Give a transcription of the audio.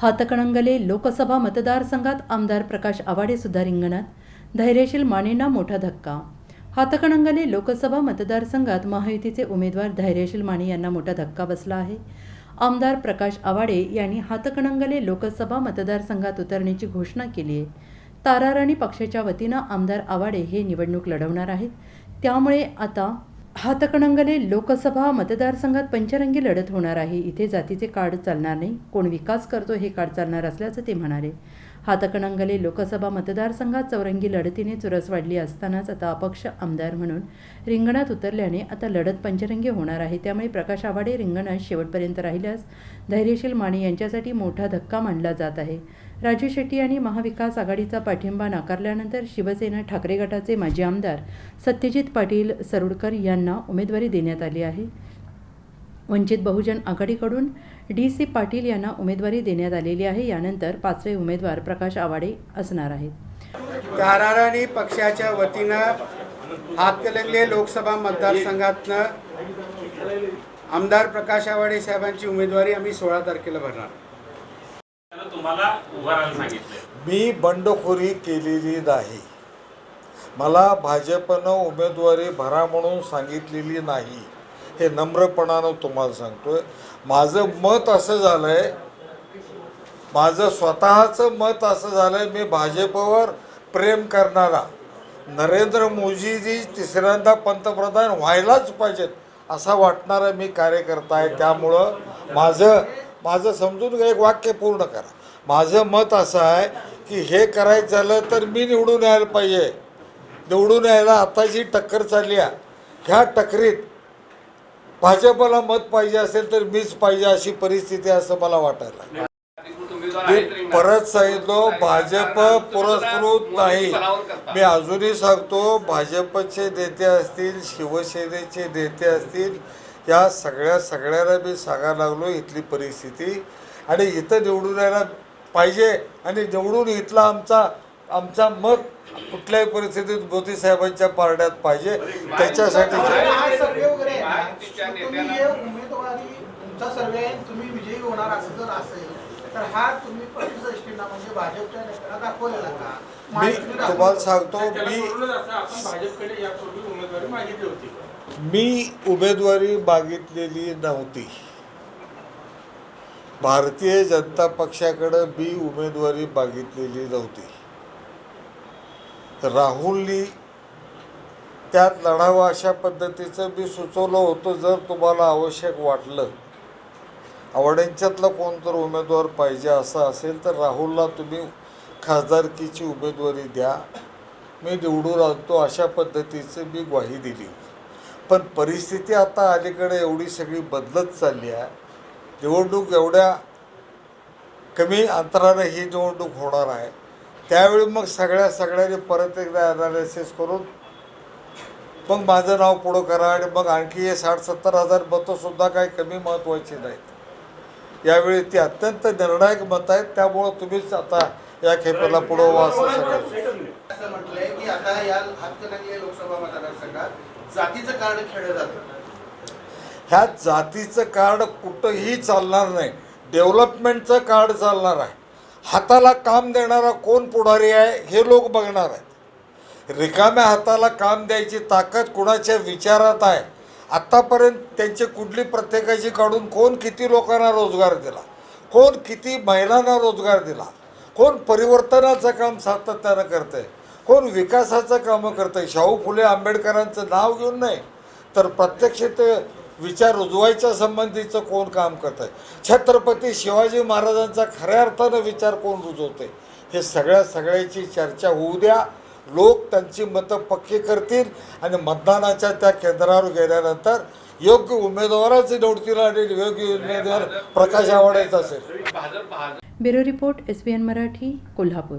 हातकणंगले लोकसभा मतदारसंघात आमदार प्रकाश आवाडे सुद्धा रिंगणात. धैर्यशील मानेंना मोठा धक्का. हातकणंगले लोकसभा मतदारसंघात महायुतीचे उमेदवार धैर्यशील माने यांना मोठा धक्का बसला आहे. आमदार प्रकाश आवाडे यांनी हातकणंगले लोकसभा मतदारसंघात उतरण्याची घोषणा केली आहे. ताराराणी पक्षाच्या वतीनं आमदार आवाडे हे निवडणूक लढवणार आहेत. त्यामुळे आता हातकणंगले लोकसभा मतदारसंघात पंचरंगी लढत होणार आहे. इथे जातीचे कार्ड चालणार नाही. कोण विकास करतो हे कार्ड चालणार असल्याचं ते म्हणाले. हातकणंगले लोकसभा मतदारसंघात चौरंगी लढतीने चुरस वाढली असतानाच आता अपक्ष आमदार म्हणून रिंगणात उतरल्याने आता लढत पंचरंगी होणार आहे. त्यामुळे प्रकाश आवाडे रिंगणात शेवटपर्यंत राहिल्यास धैर्यशील माने यांच्यासाठी मोठा धक्का मानला जात आहे. राजू शेट्टी यांनी महाविकास आघाडीचा पाठिंबा नाकारल्यानंतर शिवसेना ठाकरे गटाचे माजी आमदार सत्यजित पाटील सरोडकर यांना उमेदवारी देण्यात आली आहे. वंचित बहुजन आघाडीकडून डी सी पाटील यांना उमेदवारी देण्यात आलेली आहे. यानंतर पाचवे उमेदवार प्रकाश आवाडे असणार आहेत. काराराणी पक्षाच्या वतीनं हातकलंगले लोकसभा मतदारसंघातनं आमदार प्रकाश आवाडे साहेबांची उमेदवारी आम्ही सोळा तारखेला भरणार. तुम्हाला उभं राहायला मी बंडखोरी केलेली नाही. मला भाजपनं उमेदवारी भरा म्हणून सांगितलेली नाही. हे नम्रपणानं तुम्हाला सांगतोय. माझं मत असं झालं आहे माझं स्वतःचं मत असं झालं आहे मी भाजपवर प्रेम करणारा नरेंद्र मोदीजी तिसऱ्यांदा पंतप्रधान व्हायलाच पाहिजेत असा वाटणारा मी कार्यकर्ता आहे. त्यामुळं माझं माझं समजून एक वाक्य पूर्ण करा. माझं मत असं आहे की हे करायचं झालं तर मी निवडून यायला पाहिजे. निवडून यायला आता जी टक्कर चालली आहे. ह्या टक्करीत भाजपला मत पाहिजे असेल तर मीच पाहिजे अशी परिस्थिती असं मला वाटायला मी परत सांगितलो भाजप पुरस्कृत नाही. मी अजूनही सांगतो भाजपचे नेते असतील शिवसेनेचे नेते असतील या सगळ्या सगळ्यांना मी सांगायला लागलो इथली परिस्थिती. आणि इथं निवडून यायला पाहिजे आणि निवडून इथला आमचा आमचा मत कुठल्याही परिस्थितीत मोदी साहेबांच्या पारड्यात पाहिजे. त्याच्यासाठी सर्वे वगैरे. आहे ना, तुम्ही उमेदवारी तुमचा सर्वे आहे तुम्ही विजयी होणार असं जर असेल तर तुम्ही प्रतिष्ठेना भाजपच्या नेत्यांना दाखवलेला का? मी तुम्हाला सांगतो मी सोडूनच असं आपण भाजपकडे यापूर्वी उमेदवारी मागितली होती. मी उमेदवारी मागितलेली नव्हती. भारतीय जनता पक्षाकडं बी उमेदवारी मागितलेली नव्हती. राहुलनी त्यात लढावं अशा पद्धतीचं मी सुचवलं होतं जर तुम्हाला आवश्यक वाटलं आवड्यांच्यातला कोणतर उमेदवार पाहिजे असं असेल तर राहुलला तुम्ही खासदारकीची उमेदवारी द्या. मी निवडून आणतो अशा पद्धतीचं मी ग्वाही दिली. पण परिस्थिती आता अलीकडे एवढी सगळी बदलत चालली आहे. निवडणूक एवढ्या कमी अंतराने ही निवडणूक होणार आहे. त्यावेळी मग सगळ्या सगळ्यांनी परत एकदा ॲनालिसिस करून मग माझं नाव पुढं करा आणि मग आणखी हे साठ सत्तर हजार मतंसुद्धा काही कमी महत्त्वाची नाहीत. यावेळी ती अत्यंत निर्णायक मत आहेत. त्यामुळं तुम्हीच आता या खेपेला पुढं व्हा असं सगळं म्हटलंय की आता या लोकसभा मतदारसंघात जातीचं कार्ड खेळलं जातं. ह्या जातीचं कार्ड कुठंही चालणार नाही. डेव्हलपमेंटचं कार्ड चालणार आहे. हाताला काम देणारा कोण पुढारी आहे हे लोक बघणार आहेत. रिकाम्या हाताला काम द्यायची ताकद कुणाच्या विचारात आहे? आत्तापर्यंत त्यांची कुठली प्रत्येकाची काढून कोण किती लोकांना रोजगार दिला? कोण किती महिलांना रोजगार दिला? कोण परिवर्तनाचं काम सातत्यानं करतंय? कोण विकासाचं कामं करतंय? शाहू फुले आंबेडकरांचं नाव घेऊन नाही. तर प्रत्यक्ष ते विचार रुजवायच्या संबंधीचं कोण काम करत आहे छत्रपती शिवाजी महाराजांचा खऱ्या अर्थानं विचार कोण रुजवते हे सगळ्या सगळ्याची चर्चा होऊ द्या. लोक त्यांची मतं पक्की करतील आणि मतदानाच्या त्या केंद्रावर गेल्यानंतर योग्य उमेदवाराच निवडतील आणि योग्य उमेदवार प्रकाश आवडायचा असेल. Bureau report S B N Marathi Kolhapur.